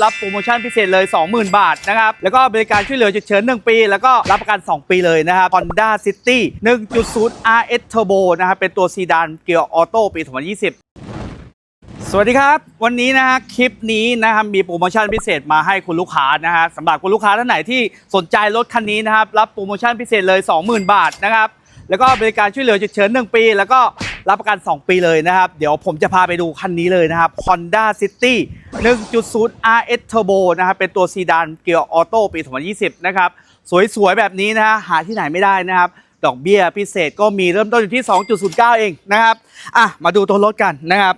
รับโปรโมชั่นพิเศษเลย 20,000 บาทนะครับ แล้วก็บริการช่วยเหลือฉุกเฉิน 1 ปี แล้วก็รับประกัน 2 ปีเลยนะครับ Honda City 1.0 RS Turbo นะครับ เป็นตัวซีดานเกียร์ออโต้ปี 2020สวัสดีครับ วันนี้นะฮะคลิปนี้นะครับมีโปรโมชั่นพิเศษมาให้คุณลูกค้านะฮะสำหรับคุณลูกค้าท่านไหนที่สนใจรถคันนี้นะครับรับโปรโมชั่นพิเศษเลย 20,000 บาทนะครับ แล้วก็บริการช่วยเหลือฉุกเฉิน1 ปี แล้วก็รับประกัน 2 ปีเลยนะครับ เดี๋ยวผมจะพาไปดูคันนี้เลยนะครับ Honda City 1.0 RS Turbo นะครับ เป็นตัวซีดานเกียร์ออโต้ปี 2020 นะครับ สวยๆ แบบนี้นะฮะหาที่ไหนไม่ได้นะครับ ดอกเบี้ยพิเศษก็มีเริ่มต้นอยู่ที่ 2.09 เองนะครับ อะ มาดูตัวรถกันนะครับ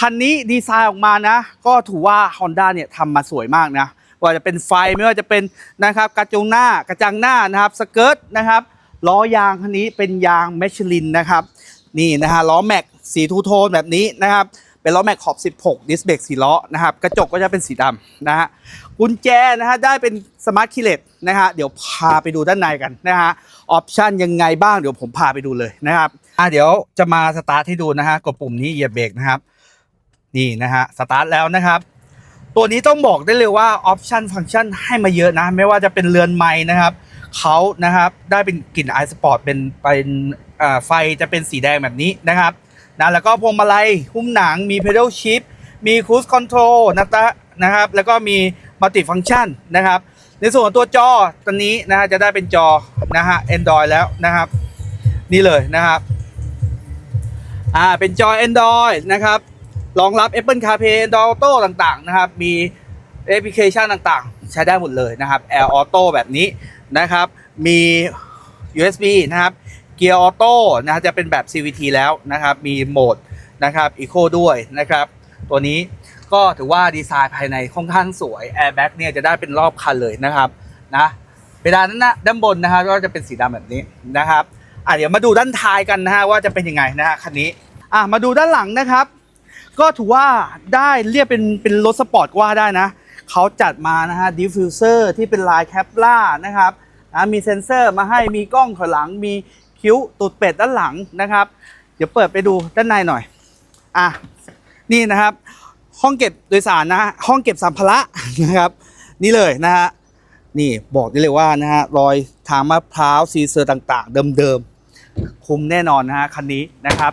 คันนี้ดีไซน์ออกมานะ ก็ถือว่า Honda เนี่ยทำมาสวยมากนะว่าจะเป็นไฟไม่ว่าจะเป็นนะครับกระจงหน้ากระจังหน้านะครับสเกิร์ตนะครับ ล้อยางคันนี้เป็นยางแมชลินนะครับ นี่นะฮะล้อแม็กสีทูโทนแบบนี้นะครับเป็นล้อแม็กขอบ 16 ดิสเบรกสีล้อนะครับกระจกก็จะเป็นสีดำนะฮะกุญแจนะฮะได้เป็นสมาร์ทคีเลตนะฮะเดี๋ยวพาไปดูด้านในกันนะฮะออปชันยังไงบ้างเดี๋ยวผมพาไปดูเลยนะครับอะเดี๋ยวจะมาสตาร์ทให้ดูนะฮะกดปุ่มนี้เหยียบเบรกนะครับนี่นะฮะสตาร์ทแล้วนะครับ ตัวนี้ต้องบอกได้เลยว่าออปชันฟังก์ชันให้มาเยอะนะ ไม่ว่าจะเป็นเรือนไม้นะครับ เขานะครับได้เป็นกลิ่นไอสปอร์ตเป็นเป็นไฟจะเป็นสีแดงแบบนี้นะครับนะแล้วก็พวงมาลัยหุ้มหนังมีเพด a l ชิพมีค u ู e คอนโทรลนะตะนะครับแล้วก็มีมัลติฟังชันนะครับ ในส่วนของตัวจอตัวนี้นะฮะจะได้เป็นจอนะฮะ Android แล้วนะครับ นี่เลยนะครับอ่าเป็นจอ Android นะครับรองรับ Apple CarPlay Android Auto ต่างๆนะครับ มีแอปพลิเคชันต่างๆ ใช้ได้หมดเลยนะครับ Air Auto แบบนี้ นะครับ มี USB นะครับ Gear Auto นะจะเป็นแบบ CVT แล้วนะครับ มีโหมดนะครับ Eco ด้วยนะครับ ตัวนี้ก็ถือว่าดีไซน์ภายในค่อนข้างสวย Airbag เนี่ยจะได้เป็นรอบคันเลยนะครับนะเพดานนั้นนะด้านบนนะครับก็จะเป็นสีดำแบบนี้นะครับอะเดี๋ยวมาดูด้านท้ายกันนะฮะว่าจะเป็นยังไงนะฮะคันนี้อะมาดูด้านหลังนะครับ ก็ถือว่าได้เรียกเป็นเป็นรถสปอร์ตว่าได้นะ เขาจัดมานะฮะดิฟฟิวเซอร์ที่เป็นลายแคปล่านะครับนะมีเซ็นเซอร์มาให้มีกล้องถอยหลัง มีคิ้วตูดเป็ดด้านหลังนะครับ เดี๋ยวเปิดไปดูด้านในหน่อยอะนี่นะครับ ห้องเก็บโดยสารนะฮะห้องเก็บสัมภาระนะครับ นี่เลยนะฮะนี่บอกได้เลยว่านะฮะรอยทางมะพร้าวซีเซอร์ต่างๆ เดิมๆ คุ้มแน่นอนนะฮะคันนี้นะครับ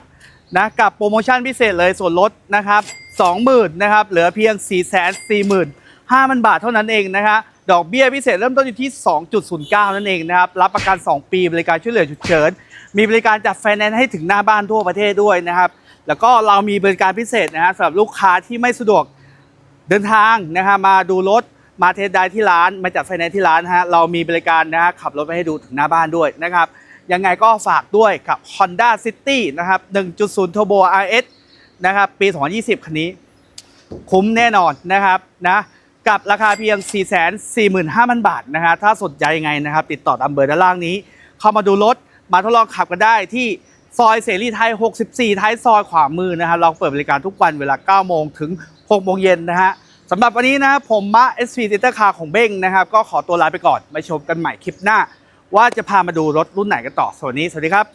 นะกับโปรโมชั่นพิเศษเลยส่วนลดนะครับ 20,000นะครับเหลือเพียง 5,000 บาทเท่านั้นเองนะฮะดอกเบี้ยพิเศษเริ่มต้นอยู่ที่ 2.09 นั่นเองนะครับ รับประกัน 2 ปีบริการช่วยเหลือฉุกเฉิน มีบริการจัดไฟแนนซ์ให้ถึงหน้าบ้านทั่วประเทศด้วยนะครับ แล้วก็เรามีบริการพิเศษนะฮะสำหรับลูกค้าที่ไม่สะดวกเดินทางนะฮะมาดูรถมาเทสได้ที่ร้านมาจัดไฟแนนซ์ที่ร้านฮะเรามีบริการนะฮะขับรถไปให้ดูถึงหน้าบ้านด้วยนะครับยังไงก็ฝากด้วยกับ Honda City นะครับ 1.0 Turbo RS นะครับ ปี 2020 คันนี้ คุ้มแน่นอนนะครับนะ กับราคาเพียง 445,000 บาทนะฮะถ้าสนใจยังไงนะครับ ติดต่อตามเบอร์ด้านล่างนี้ เข้ามาดูรถมาทดลองขับกันได้ที่ซอยเสรีไทย 64 ท้ายซอยขวามือนะฮะเราเปิดบริการทุกวันเวลา 9 โมงถึง 6 โมงเย็นนะฮะสำหรับวันนี้นะผมมะ SV t e t e r Car ของเบ้งนะครับ ก็ขอตัวลาไปก่อนมาชมกันใหม่คลิปหน้า ว่าจะพามาดูรถรุ่นไหนกันต่อสวัสดีสวัสดีครับ